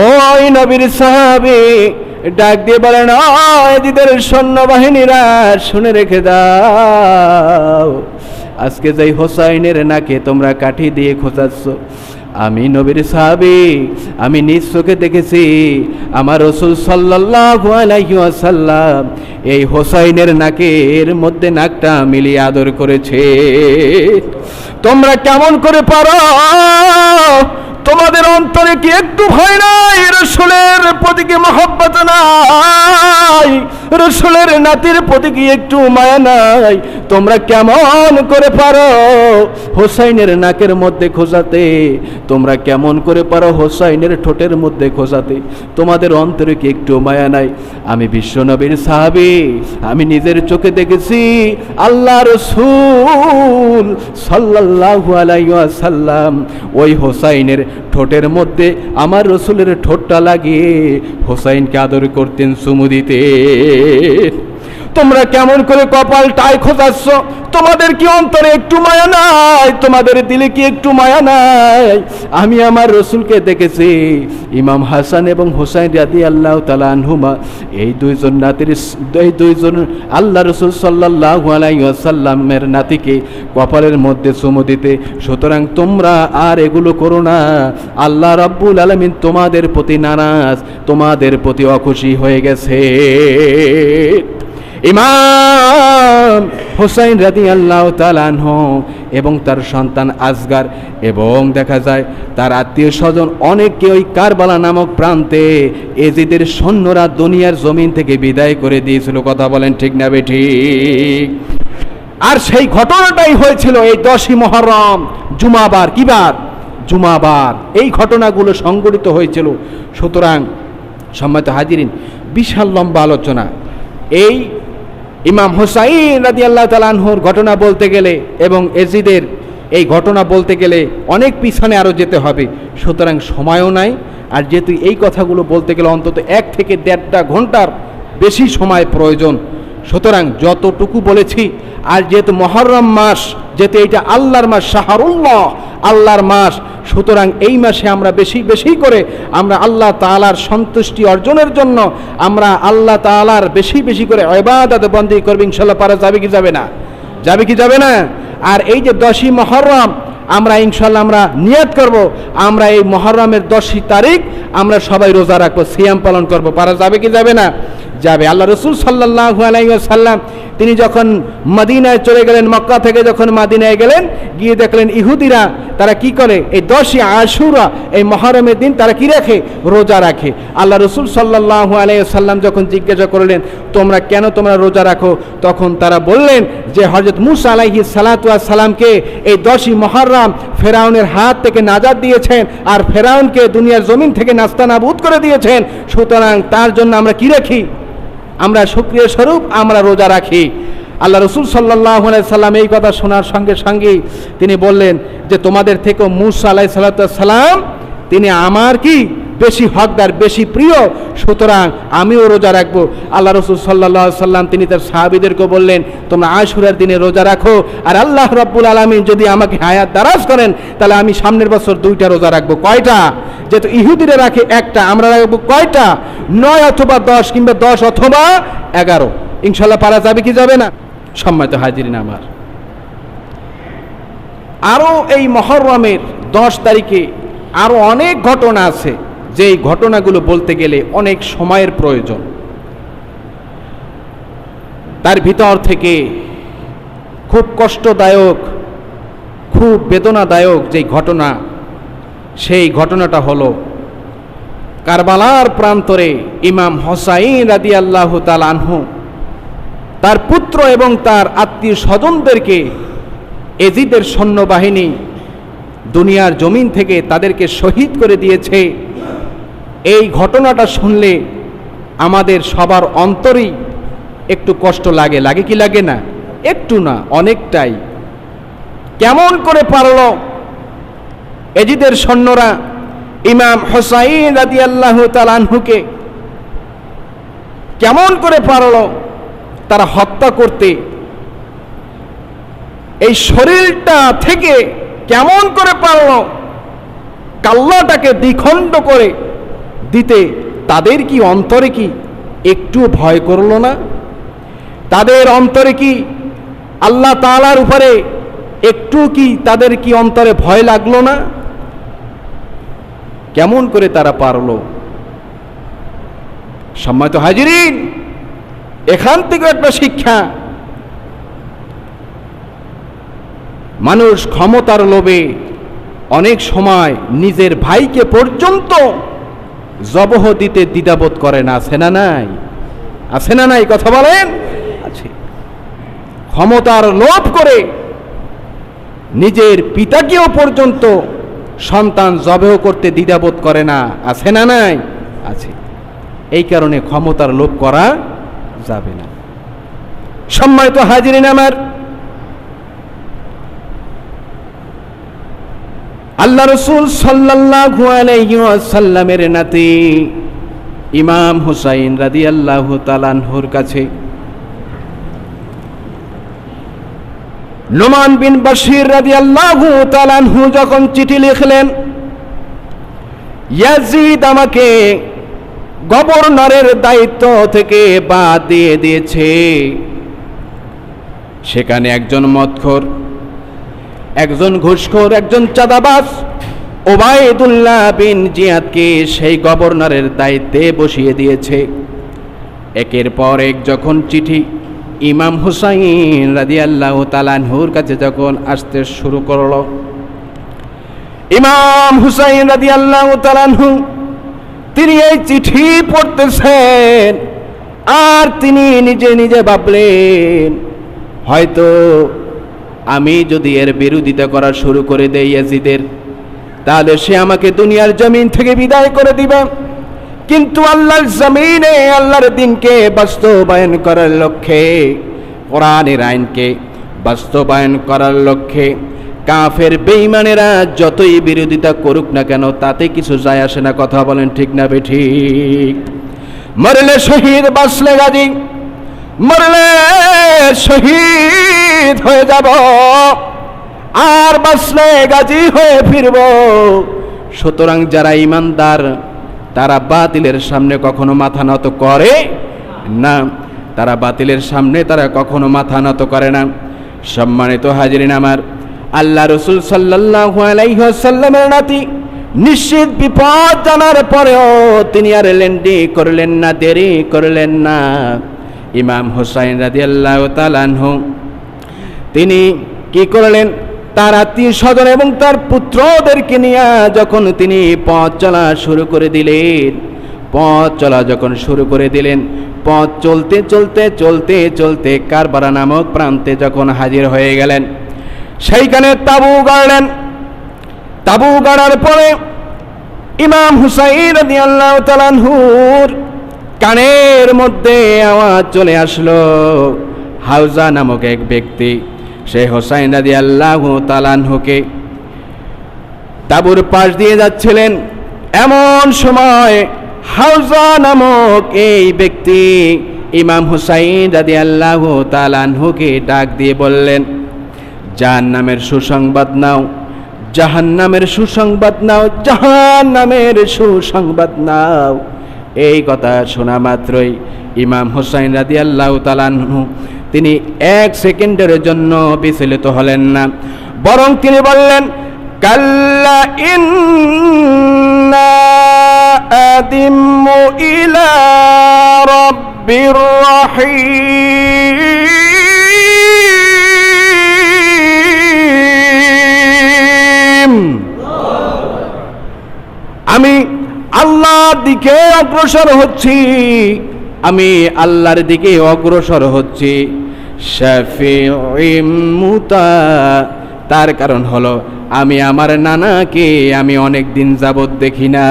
ওই নবীর সাহাবি ডাক দিয়ে বলেন এদিদের সৈন্যবাহিনীরা, শুনে রেখে দাও। আজকে যাই হোসাইনের নাকে তোমরা কাঠি দিয়ে খোঁচাচ্ছ, আমি নবীর সাহাবি, আমি নিজ চোখে দেখেছি, আমার রসুল সাল্লাল্লাহু আলাইহি ওয়াসাল্লাম এই হোসাইনের নাকের মধ্যে নাকটা মিলিয়ে আদর করেছে। তোমরা কেমন করে পারো? তোমাদের অন্তরে কি একটু ভয় নাই? রসুলের প্রতি কি মহব্বত নাই? রসুলের নাতির প্রতি কি একটু মায়া নাই? তোমরা কেমন করে পারো? হোসাইনের নাকের মধ্যে খোঁজাতে। তোমরা কেমন করে পারো হোসাইনের ঠোঁটের মধ্যে খোঁজাতে? তোমাদের অন্তরে কি একটু মায়া নাই? আমি বিশ্বনবীর সাহাবি, আমি নিজের চোখে দেখেছি আল্লাহ রসুল সাল্লাল্লাহু আলাইহি আলাইসাল্লাম ওই হোসাইনের ঠোঁটের মধ্যে আমার রসুলের ঠোঁটটা লাগিয়ে হোসাইনকে আদর করতেন চুমু দিতে তোমরা কেমন করে কপাল টাই খোঁজাচ্ছ তোমাদের কি অন্তরে একটু মায়া নাই? তোমাদের দিলে কি একটু মায়া নাই? আমি আমার রসুলকে দেখেছি, ইমাম হাসান এবং হোসাইন রাদি আল্লাহ তালা আনহুমা। এই দুইজন নাতির এই দুইজন আল্লাহ রসুল সাল্লাহ আলাইসাল্লামের নাতিকে কপালের মধ্যে চুমু দিতে, সুতরাং তোমরা আর এগুলো করো না। আল্লাহ রাব্বুল আলমিন তোমাদের প্রতি নারাজ, তোমাদের প্রতি অখুশি হয়ে গেছে। ইমাম হোসাইন রাদি আল্লাহ তালানহ এবং তার সন্তান আজগার এবং দেখা যায় তার আত্মীয় স্বজন অনেককে ওই কারবালা নামক প্রান্তে এজিদের সৈন্যরা দুনিয়ার জমিন থেকে বিদায় করে দিয়েছিল। কথা বলেন ঠিক না ঠিক আর সেই ঘটনাটাই হয়েছিল এই দশই মহরম, জুমাবার। কিবার? জুমাবার। এই ঘটনাগুলো সংগঠিত হয়েছিল। সুতরাং সম্মত হাজিরিন, বিশাল লম্বা আলোচনা। এই ইমাম হোসাইন রাজি আল্লাহ তালানহুর ঘটনা বলতে গেলে এবং এজিদের এই ঘটনা বলতে গেলে অনেক পিছনে আরও যেতে হবে। সুতরাং সময়ও নাই। আর যেহেতু এই কথাগুলো বলতে গেলে অন্তত এক থেকে দেড়টা ঘণ্টার বেশি সময় প্রয়োজন। সুতরাং যতটুকু বলেছি, আর যেহেতু মহরম মাস, যেহেতু এইটা আল্লাহর মাস, শাহরুল্লাহ আল্লাহর মাস, সুতরাং এই মাসে আমরা বেশি বেশি করে আমরা আল্লাহ তালার সন্তুষ্টি অর্জনের জন্য আমরা আল্লাহ তালার বেশি বেশি করে এবাদত বন্দি করব ইনশাল্লাহ পারা যাবে কি যাবে না? যাবে কি যাবে না? আর এই যে দশই মহরম আমরা ইনশাল্লাহ আমরা নিয়ত করব। আমরা এই মহরমের দশই তারিখ আমরা সবাই রোজা রাখব, সিয়াম পালন করব। পারা যাবে কি যাবে না? যাবে। আল্লাহ রসুল সাল্লাহ আলাইসাল্লাম তিনি যখন মদিনায় চলে গেলেন, মক্কা থেকে যখন মাদিনায় গেলেন, গিয়ে দেখলেন ইহুদিরা তারা কি করে? এই দশই আশুরা, এই মহরমের দিন তারা কি রাখে? রোজা রাখে। আল্লাহ রসুল সাল্লাহ আলাইসাল্লাম যখন জিজ্ঞাসা করলেন, তোমরা কেন তোমরা রোজা রাখো? তখন তারা বললেন যে হজরত মুসা আলাইহি সালাতুয়া সালামকে এই দশই মহরম ফেরাউনের হাত থেকে নাজাদ দিয়েছেন আর ফেরাউনকে দুনিয়ার জমিন থেকে নাস্তানাবুদ করে দিয়েছেন। সুতরাং তার জন্য আমরা কি রাখি? আমরা সক্রিয় স্বরূপ, আমরা রোজা রাখি। আল্লাহ রসুল সাল্লাহ সাল্লাম এই কথা শোনার সঙ্গে সঙ্গেই তিনি বললেন যে, তোমাদের থেকেও মুসা আলাহ সাল্লাম তিনি আমার কি? বেশি হকদার, বেশি প্রিয়, সুতরাং আমিও রোজা রাখব। আল্লাহ রসুল সাল্লাহ সাল্লাম তিনি তার সাহাবিদেরকে বললেন, তোমরা আশুরার দিনে রোজা রাখো, আর আল্লাহ রব্বুল আলমী যদি আমাকে হায়াত দারাজ করেন, তাহলে আমি সামনের বছর দুইটা রোজা রাখব। কয়টা? যেহেতু ইহুদিরা রাখে একটা, আমরা রাখব কয়টা? নয় অথবা দশ কিংবা দশ অথবা এগারো। ইনশাল্লাহ পারা যাবে কি যাবে না? সম্মানিত হাজিরিন আমার। আরও এই মহরমের দশ তারিখে আরও অনেক ঘটনা আছে। যেই ঘটনাগুলো বলতে গেলে অনেক সময়ের প্রয়োজন। তার ভিতর থেকে খুব কষ্টদায়ক, খুব বেদনাদায়ক যেই ঘটনা, সেই ঘটনাটা হলো, কারবালার প্রান্তরে ইমাম হোসাইন রাদি আল্লাহ তাল আনহু, তার পুত্র এবং তার আত্মীয় স্বজনদেরকে, এজিদের সৈন্যবাহিনী দুনিয়ার জমিন থেকে তাদেরকে শহীদ করে দিয়েছে। এই ঘটনাটা শুনলে আমাদের সবার অন্তরেই একটু কষ্ট লাগে। লাগে কি লাগে না? একটু না, অনেকটাই। কেমন করে পারল এজিদের সৈন্যরা? ইমাম হোসাইন রাদি আল্লাহ তালানহুকে কেমন করে পারল তারা হত্যা করতে? এই শরীরটা থেকে কেমন করে পারল? কাল্লাটাকে দ্বিখণ্ড করে দিতে তাদের কি অন্তরে কি একটু ভয় করল না? তাদের অন্তরে কি আল্লাহ তাআলার উপরে একটু কি তাদের কি অন্তরে ভয় লাগল না? কেমন করে তারা পারল? সম্মানিত হাজিরিন, এখান থেকে একটা শিক্ষা। মানুষ ক্ষমতার লোভে অনেক সময় নিজের ভাইকে পর্যন্ত জবহ দিতে দ্বিধাবোধ করে না আছে না নাই? আছে না নাই কথা বলেন? আছে। ক্ষমতার লোভ করে নিজের পিতাকেও পর্যন্ত সন্তান জবেহ করতে দ্বিধাবোধ করে না আছে না নাই? আছে। এই কারণে ক্ষমতার লোভ করা যাবে না। সম্মানিত হাজিরিন আমার আল্লাহ রসুল সাল্লাল্লাহু আলাইহি ওয়াসাল্লামের নাতি ইমাম হুসাইন রাদিয়াল্লাহু তাআলার কাছে। নোমান বিন বাশির রাদিয়াল্লাহু তাআলাহু যখন চিঠি লিখলেন, ইয়াজিদ আমাকে গভর্নরের দায়িত্ব থেকে বাদ দিয়ে দিয়েছে। সেখানে একজন মদখোর একজন ঘুষখোর, একজন চাঁদাবাজ। ওবায়দুল্লাহ বিন জিয়াদকে সেই গভর্নরের দায়িত্বে বসিয়ে দিয়েছে। একের পর এক যখন চিঠি ইমাম হুসাইন রাদিয়াল্লাহু তালানহুর কাছে যখন আসতে শুরু করল, ইমাম হুসাইন রাদিয়াল্লাহু তালানহু তিনি এই চিঠি পড়তেছেন, আর তিনি নিজে নিজে ভাবলেন, হয়তো আমি যদি এর বিরোধিতা করা শুরু করে দেই ইয়াজিদের, তাহলে সে আমাকে দুনিয়ার জমিন থেকে বিদায় করে দিবে। কিন্তু আল্লাহর জমিনে আল্লাহর দিনকে বাস্তবায়ন করার লক্ষ্যে, কোরআনের আইনকে বাস্তবায়ন করার লক্ষ্যে কাফের বেঈমানেরা যতই বিরোধিতা করুক না কেন, তাতে কিছু যায় আসে না। কথা বলেন ঠিক না বে ঠিক? মরলে শহীদ বাসলে গাজী। মরলে শহীদ হয়ে যাব। আর বাসলে গাজী হয়ে ফিরব। সুতরাং যারা ইমানদার, তারা বাতিলের সামনে কখনো মাথা নত করে না। তারা বাতিলের সামনে তারা কখনো মাথা নত করে না। সম্মানিত হাজিরিন আমার, আল্লাহ রসুল সাল্লাল্লাহু আলাইহি ওয়াসাল্লামের নাতি নিশ্চিত বিপদ জানার পরেও তিনি আর লেন্ডি করলেন না, দেরি করলেন না। ইমাম হোসাইন রাদিয়াল্লাহু তাআলাহু তিনি কি করলেন? তার আত্মীয় স্বজন এবং তার পুত্রদেরকে নিয়ে যখন তিনি পথ চলা শুরু করে দিলেন, পথ চলা যখন শুরু করে দিলেন, পথ চলতে চলতে চলতে চলতে কারবারা নামক প্রান্তে যখন হাজির হয়ে গেলেন, সেইখানে তাবু গাড়লেন। তাবু গাড়ার পরে ইমাম হুসাইন রাদিয়াল্লাহু তাআলাহুর কানের মধ্যে আওয়াজ চলে আসলো। হাউজা নামক এক ব্যক্তি, সে হোসাইন রাদি আল্লাহ তালানহুকে তাবুর পাশ দিয়ে যাচ্ছিলেন। এমন সময় হাউজা নামক এই ব্যক্তি ইমাম হুসাইন রাদি আল্লাহ তালানহুকে ডাক দিয়ে বললেন জাহান নামের সুসংবাদ নাও জাহান নামের সুসংবাদ নাও জাহান নামের সুসংবাদ নাও। এই কথা শোনা মাত্রই ইমাম হোসাইন রাদি আল্লাহ তালানহু তিনি এক সেকেন্ডের জন্য বিচলিত হলেন না। বরং তিনি বললেন, কাল্লা ইলা আমি আল্লাহর দিকে অগ্রসর হচ্ছি। আমি আল্লাহর দিকে অগ্রসর হচ্ছি। তার কারণ হলো, আমি আমার নানাকে আমি অনেক দিন যাবৎ দেখি না।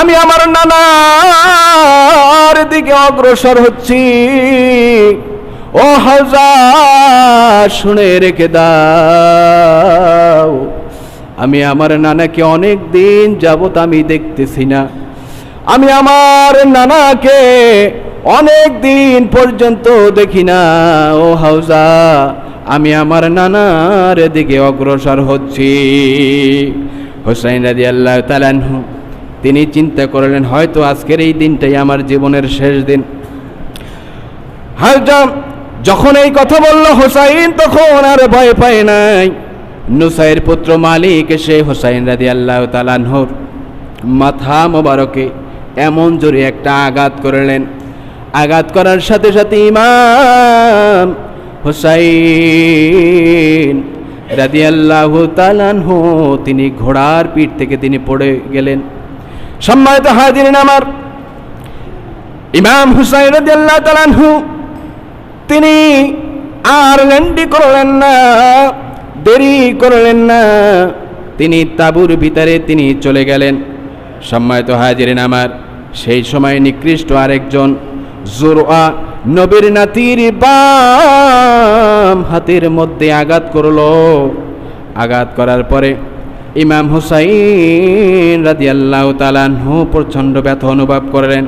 আমি আমার নানার দিকে অগ্রসর হচ্ছি। ও হাজার শুনে রেখে দাও। আমি আমার নানাকে অনেক দিন যাবত আমি দেখতেছি না। আমি আমার নানাকে অনেক দিন পর্যন্ত দেখি না। ও হাউজা, আমি আমার নানার দিকে অগ্রসর হচ্ছি। হোসাইন রাজি আল্লাহ তালানহু তিনি চিন্তা করলেন, হয়তো আজকের এই দিনটাই আমার জীবনের শেষ দিন। হাজা যখন এই কথা বলল, হোসাইন তখন আর ভয় পায় নাই। নুসাইয়ের পুত্র মালিক এসে হোসাইন রাজি আল্লাহ তালানহর মাথা মোবারকে এমন জোরে একটা আঘাত করলেন। আঘাত করার সাথে সাথে ইমাম হোসাইন রাদি আল্লাহ তালানহ তিনি ঘোড়ার পিঠ থেকে তিনি পড়ে গেলেন। সম্মানিত হাজিরিন আমার, ইমাম হুসাইন রাদি আল্লাহ তালানহু তিনি আর লেন্ডি করলেন না। দেরি করলেন না। তিনি তাবুর ভিতরে তিনি চলে গেলেন। সম্মানিত হাজিরেন আমার, সেই সময় নিকৃষ্ট আরেকজন জোরোয়া নবীর নাতির বাম হাতের মধ্যে আঘাত করল। আঘাত করার পরে ইমাম হুসাইন রাদি আল্লাহ তালানহু প্রচণ্ড ব্যথা অনুভব করলেন।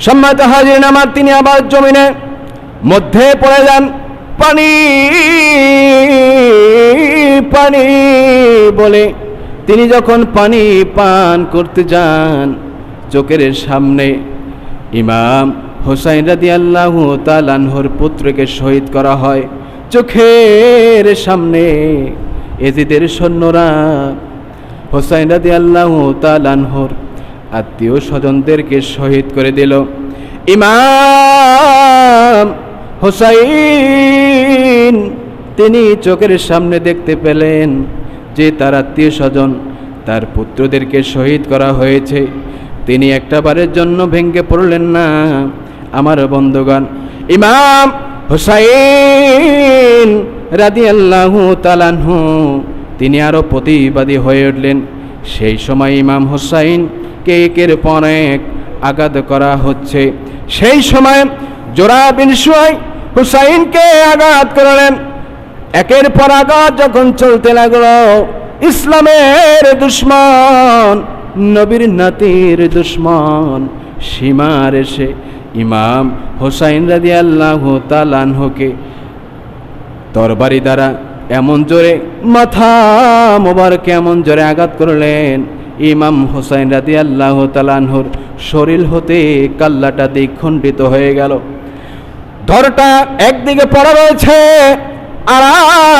সম্মানিত হাজির আমার, তিনি আবার জমিনে মধ্যে পড়ে যান। পানি পানি বলে। তিনি যখন পানি পান করতে যান, চোখের সামনে ইমাম হোসাইন রাদি আল্লাহ তালানহর পুত্রকে শহীদ করা হয়। চোখের সামনে এজিদের সৈন্যরা হোসাইন রাদি আল্লাহ তালানহর আত্মীয় স্বজনদেরকে শহীদ করে দিল। ইমাম হোসাইন, তিনি চোখের সামনে দেখতে পেলেন যে তার আত্মীয় স্বজন তার পুত্রদেরকে শহীদ করা হয়েছে। তিনি একটা বারের জন্য ভেঙ্গে পড়লেন না। আমার বন্ধুগণ, ইমাম হুসাইন রাদি আল্লাহ তালানহু তিনি আরও প্রতিবাদী হয়ে উঠলেন। সেই সময় ইমাম হুসাইন কে একের পর এক আঘাত করা হচ্ছে। সেই সময় জোরা বিন হুসাইনকে আঘাত করলেন। একের পর আঘাত যখন চলতে লাগল, ইসলামের দুশ্মন, নবীর নাতির দুশ্মন সীমার এসে ইমাম হোসাইন রাদি আল্লাহ তালানহকে তরবারি দ্বারা এমন জোরে, মাথা মোবারক এমন জোরে আঘাত করলেন। ইমাম হোসাইন রাদি আল্লাহ তালানহর শরীর হতে কাল্লাটা দিক খণ্ডিত হয়ে গেল। ধরটা একদিকে পড়া রয়েছে, আর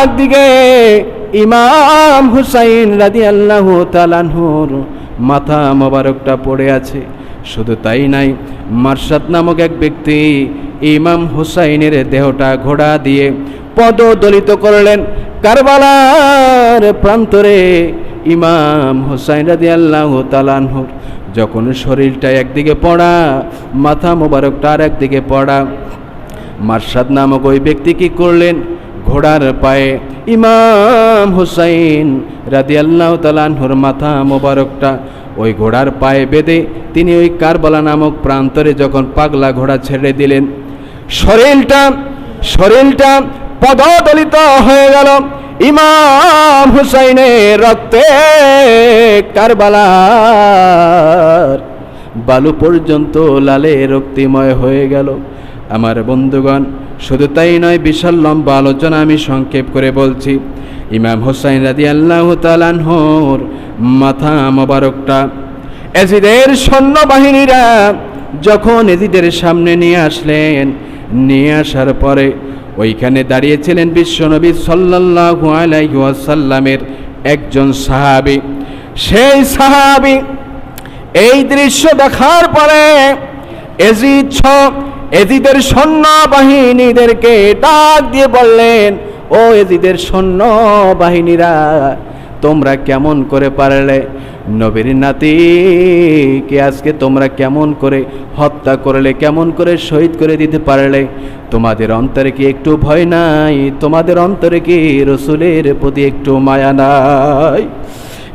একদিকে ইমাম হুসাইন রাদি আল্লাহ তালানহুর মাথা মোবারকটা পড়ে আছে। শুধু তাই নাই, মার্শাদ নামক এক ব্যক্তি ইমাম হুসাইনের দেহটা ঘোড়া দিয়ে পদদলিত করলেন। কারবালার প্রান্তরে ইমাম হুসাইন রাদি আল্লাহ তালানহুর যখন শরীরটা একদিকে পড়া, মাথা মোবারকটা আর একদিকে পড়া মার্শাদ নামক ওই ব্যক্তি কি করলেন? ঘোড়ার পায়ে ইমাম হুসাইন রাদি আল্লাহ তালানহুর মাথা মোবারকটা ওই ঘোড়ার পায়ে বেঁধে তিনি ওই কারবালা নামক প্রান্তরে যখন পাগলা ঘোড়া ছেড়ে দিলেন, শরীরটা শরীরটা পদদলিত হয়ে গেল। ইমাম হুসাইনের রক্তে কারবালার বালু পর্যন্ত লালে রক্তিময় হয়ে গেল। আমার বন্ধুগণ, শুধু তাই নয়, বিশাল লম্বা আলোচনা আমি সংক্ষেপ করে বলছি। ইমাম হোসাইন রাদি আল্লাহ তালানহর মাথা মোবারকটা। এজিদের সৈন্যবাহিনীরা যখন এজিদের সামনে নিয়ে আসলেন, নিয়ে আসার পরে ওইখানে দাঁড়িয়েছিলেন বিশ্বনবী সাল্লাল্লাহু আলাইহি ওয়াসাল্লামের একজন সাহাবী। সেই সাহাবী এই দৃশ্য দেখার পরে এজিদ ছ এজিদের সৈন্য বাহিনীদেরকে ডাক দিয়ে বললেন, ও এজিদের সৈন্য বাহিনীরা তোমরা কেমন করে পারলে? নবীর নাতিকে আজকে তোমরা কেমন করে হত্যা করলে, কেমন করে শহীদ করে দিতে পারলে? তোমাদের অন্তরে কি একটু ভয় নাই? তোমাদের অন্তরে কি রসুলের প্রতি একটু মায়া নাই?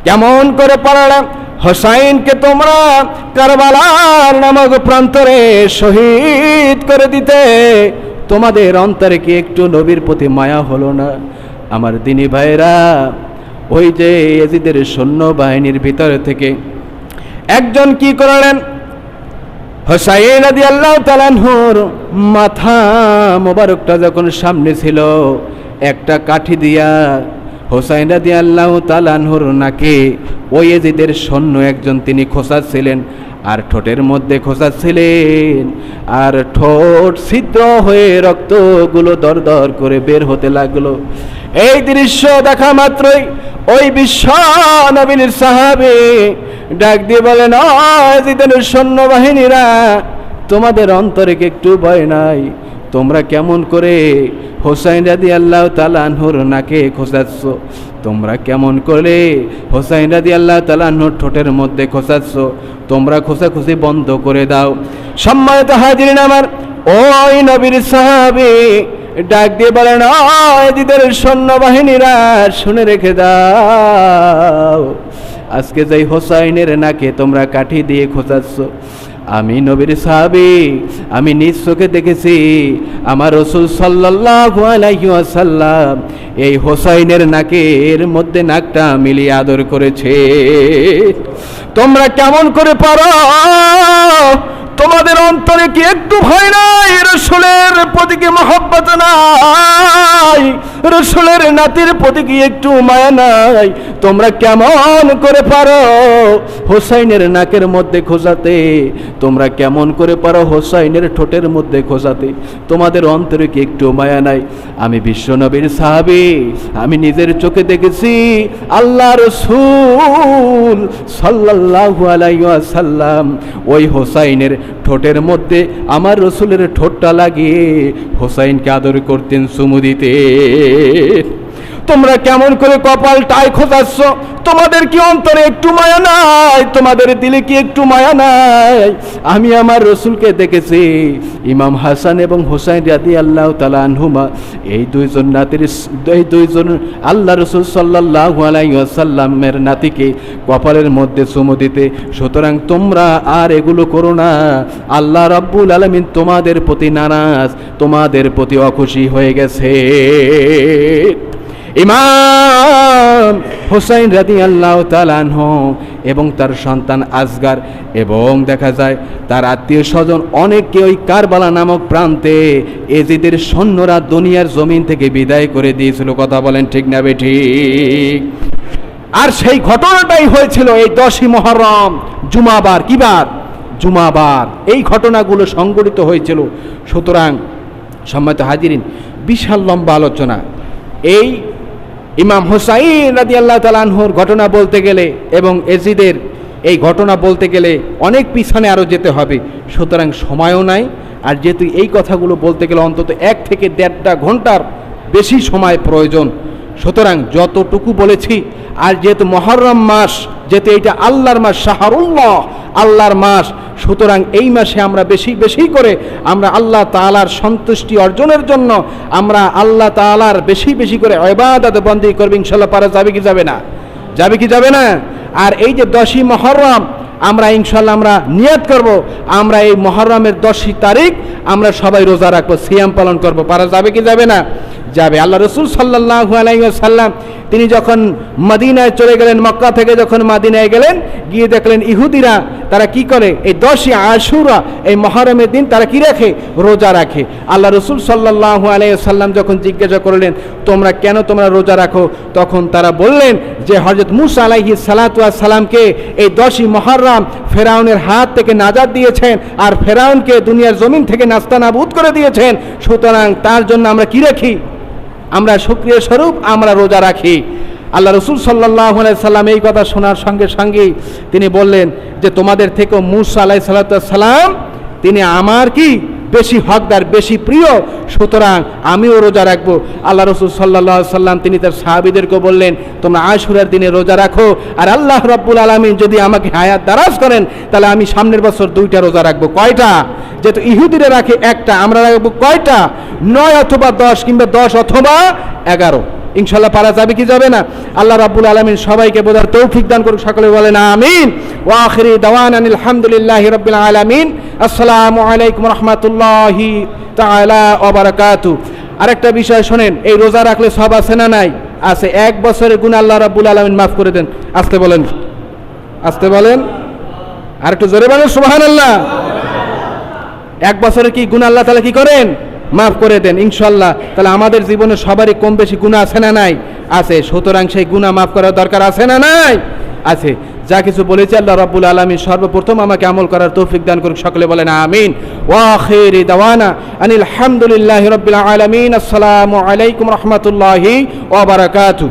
কেমন করে পারলে হোসাইনকে তোমরা কারবালার নামক প্রান্তরে শহীদ করে দিতে। তোমাদের অন্তরে কি একটু নবীর প্রতি মায়া হলো না? আমার দিনী ভাইরা, ওই যে এজিদের সৈন্যবাহিনীর ভিতরে থেকে একজন কি করলেন? হোসাইন আদি আল্লাহ তালানহুর মাথা মোবারকটা যখন সামনে ছিল, একটা কাঠি দিয়া হোসাইন রাদি আল্লাহ তালানহুর নাকে ওই এজিদের সৈন্য একজন তিনি খোসাচ্ছিলেন আর ঠোঁটের মধ্যে খোসাচ্ছিলেন আর ঠোঁট ছিদ্র হয়ে রক্তগুলো দর করে বের হতে লাগল। এই দৃশ্য দেখা মাত্রই ওই বিশ্ব নবীনের সাহাবে ডাক দিয়ে বলেন জিদের সৈন্যবাহিনীরা, তোমাদের অন্তরে একটু ভয় নাই? তোমরা কেমন করে হোসাইন রাদি আল্লাহ তালানহুর নাকে খোসাচ্ছ তোমরা কেমন করে হোসাইন রাদি আল্লাহ তালানহুর ঠোঁটের মধ্যে খোসাচ্ছ তোমরা খোসাখুসি বন্ধ করে দাও। সম্মানিত হাজিরিন আমার, ওই নবীর সাহাবি ডাক দিয়ে বলেন এদিদের সৈন্যবাহিনীরা শুনে রেখে দাও। আজকে যাই হোসাইনের নাকে তোমরা কাঠি দিয়ে খোঁচাচ্ছ আমি নবীর সাহাবি, আমি নিজ চোখে দেখেছি আমার রসুল ওয়াসাল্লাম এই হোসাইনের নাকের মধ্যে নাকটা মিলিয়ে আদর করেছে। তোমরা কেমন করে পারো? তোমাদের অন্তরে কি একটু ভয় নাই? রসুলের প্রতি কি মহব্বত নাই? রসুলের নাতির প্রতি কি একটু মায়া নাই? তোমরা কেমন করে পারো হোসাইনের নাকের মধ্যে খোঁজাতে? তোমরা কেমন করে পারো হোসাইনের ঠোঁটের মধ্যে খোঁজাতে? তোমাদের অন্তরে কি একটু মায়া নাই? আমি বিশ্বনবীর সাহাবি, আমি নিজের চোখে দেখেছি আল্লাহ রসুল সাল্লাল্লাহু আলাইহি ওয়াসাল্লাম। ওই হোসাইনের ঠোঁটের মধ্যে আমার রসুলের ঠোঁটটা লাগিয়ে হোসাইনকে আদর করতেন চুমু দিতে তোমরা কেমন করে কপাল টাই খোঁজাচ্ছ তোমাদের কি অন্তরে একটু মায়া নাই? তোমাদের দিলে কি একটু মায়া নাই? আমি আমার রসুলকে দেখেছি, ইমাম হাসান এবং হোসাইন রাদি আল্লাহ তালা আনহুমা। এই দুইজন নাতির এই দুইজন আল্লাহ রসুল সাল্লাহ আলাইসাল্লামের নাতিকে কপালের মধ্যে চুমু দিতে, সুতরাং তোমরা আর এগুলো করো না। আল্লাহ রাব্বুল আলমিন তোমাদের প্রতি নারাজ, তোমাদের প্রতি অখুশি হয়ে গেছে। ইমাম হোসাইন রাদি আল্লাহ তালানহ এবং তার সন্তান আজগার এবং দেখা যায় তার আত্মীয় স্বজন অনেককে ওই কারবালা নামক প্রান্তে এজিদের সৈন্যরা দুনিয়ার জমিন থেকে বিদায় করে দিয়েছিল। কথা বলেন ঠিক না ঠিক? আর সেই ঘটনাটাই হয়েছিল এই দশই মহরম, জুমাবার। কিবার? জুমাবার। এই ঘটনাগুলো সংগঠিত হয়েছিল। সুতরাং সম্মত হাজিরিন, বিশাল লম্বা আলোচনা। এই ইমাম হোসাইন রাজি আল্লাহ তালানহর ঘটনা বলতে গেলে এবং এজিদের এই ঘটনা বলতে গেলে অনেক পিছনে আরও যেতে হবে। সুতরাং সময়ও নাই। আর যেহেতু এই কথাগুলো বলতে গেলে অন্তত এক থেকে দেড়টা ঘণ্টার বেশি সময় প্রয়োজন। সুতরাং যতটুকু বলেছি, আর যেহেতু মহরম মাস, যেহেতু এইটা আল্লাহর মাস, শাহরুল্লাহ আল্লাহর মাস, সুতরাং এই মাসে আমরা বেশি বেশি করে আমরা আল্লাহ তালার সন্তুষ্টি অর্জনের জন্য আমরা আল্লাহ তালার বেশি বেশি করে এবাদত বন্দি করবি ইনশাল্লাহ পারা যাবে কি যাবে না? যাবে কি যাবে না? আর এই যে দশই মহরম, আমরা ইনশাল্লাহ আমরা নিয়াত করব, আমরা এই মহরমের দশই তারিখ আমরা সবাই রোজা রাখব, সিয়াম পালন করব, পারা যাবে কি যাবে না? যাবে। আল্লাহ রসুল সাল্লাহ আলাইসাল্লাম তিনি যখন মদিনায় চলে গেলেন, মক্কা থেকে যখন মাদিনায় গেলেন, গিয়ে দেখলেন ইহুদিরা, তারা কি করে? এই দশই আশুরা, এই মহরমের দিন তারা কি রাখে? রোজা রাখে। আল্লাহ রসুল সাল্লাহ আলাইসাল্লাম যখন জিজ্ঞাসা করলেন, তোমরা কেন তোমরা রোজা রাখো? তখন তারা বললেন যে হজরত মুসা আলাইহি সালাতুয়া সালামকে এই দশই মহরম ফেরাউনের হাত থেকে নাজাদ দিয়েছেন আর ফেরাউনকে দুনিয়ার জমিন থেকে নাস্তানাবুদ করে দিয়েছেন। সুতরাং তার জন্য আমরা কি রাখি? আমরা সক্রিয় স্বরূপ, আমরা রোজা রাখি। আল্লাহ রসুল সাল্লাহ সাল্লাম এই কথা শোনার সঙ্গে সঙ্গেই তিনি বললেন যে, তোমাদের থেকেও মুসা আলাই সাল্লাম তিনি আমার কি? বেশি হকদার, বেশি প্রিয়, সুতরাং আমিও রোজা রাখব। আল্লাহ রসুল সাল্লাহ সাল্লাম তিনি তার সাহাবিদেরকে বললেন, তোমরা আশুরের দিনে রোজা রাখো আর আল্লাহ রব্বুল আলমিন যদি আমাকে হায়াত দারাজ করেন, তাহলে আমি সামনের বছর দুইটা রোজা রাখব। কয়টা? যেহেতু ইহুদিরা রাখে একটা, আমরা রাখব কয়টা? নয় অথবা দশ কিংবা দশ অথবা এগারো। ইনশাল্লাহ পারা যাবে কি যাবে না। আল্লাহ রাব্বুল আলমিন সবাইকে বোঝার তৌফিক দান করুক, সকলে বলেন আমিন। ওয়া আখিরি দাওয়ান আলহামদুলিল্লাহি রাব্বিল আলামিন। আসসালামু আলাইকুম রহমতুল্লাহি তাআলা ওয়া বারাকাতু আরেকটা বিষয় শোনেন, এই রোজা রাখলে সব আছে না নাই? আছে, এক বছরের গুণ আল্লাহ রাব্বুল আলমিন মাফ করে দেন। আসতে বলেন। আসতে বলেন। আর একটু জোরে বলেন সুবাহ আল্লাহ এক বছরে কি গুণ আল্লাহ তাআলা কি করেন? মাফ করে দেন, ইনশাল্লাহ। তাহলে আমাদের জীবনে সবারই কম বেশি গুণা আছে না নাই? আছে, সুতরাং সেই গুণা মাফ করার দরকার আছে না নাই? আছে। যা কিছু বলেছে আল্লাহ রাব্বুল আলমী সর্বপ্রথম আমাকে আমল করার তৌফিক দান করুক, সকলে বলেন আমিন। ওয়া আখিরি দাওয়ানা আনিল হামদুলিল্লাহ রবিল আলমিন। আসসালামু আলাইকুম রহমতুল্লাহি ওয়া বারাকাতু